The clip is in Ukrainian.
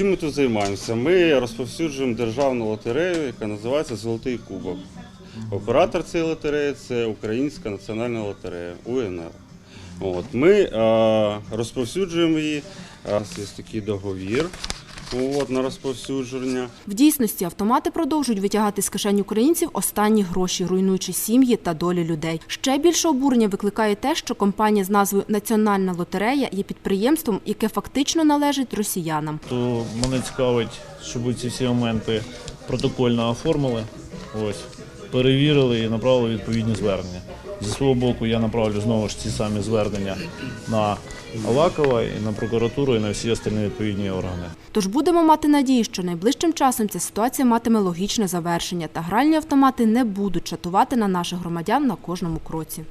чим ми тут займаємося? Ми розповсюджуємо державну лотерею, яка називається Золотий Кубок. Оператор цієї лотереї це Українська національна лотерея УНЛ. От, ми е, розповсюджуємо її. У нас є такий договір от, на розповсюдження. В дійсності автомати продовжують витягати з кишень українців останні гроші, руйнуючи сім'ї та долі людей. Ще більше обурення викликає те, що компанія з назвою Національна лотерея є підприємством, яке фактично належить росіянам. То мене цікавить, щоб ці всі моменти протокольно оформили, ось, перевірили і направили відповідні звернення. Зі свого боку я направлю знову ж ці самі звернення на Авакова і на прокуратуру, і на всі остальні відповідні органи. Тож будемо мати надію, що найближчим часом ця ситуація матиме логічне завершення та гральні автомати не будуть чатувати на наших громадян на кожному кроці.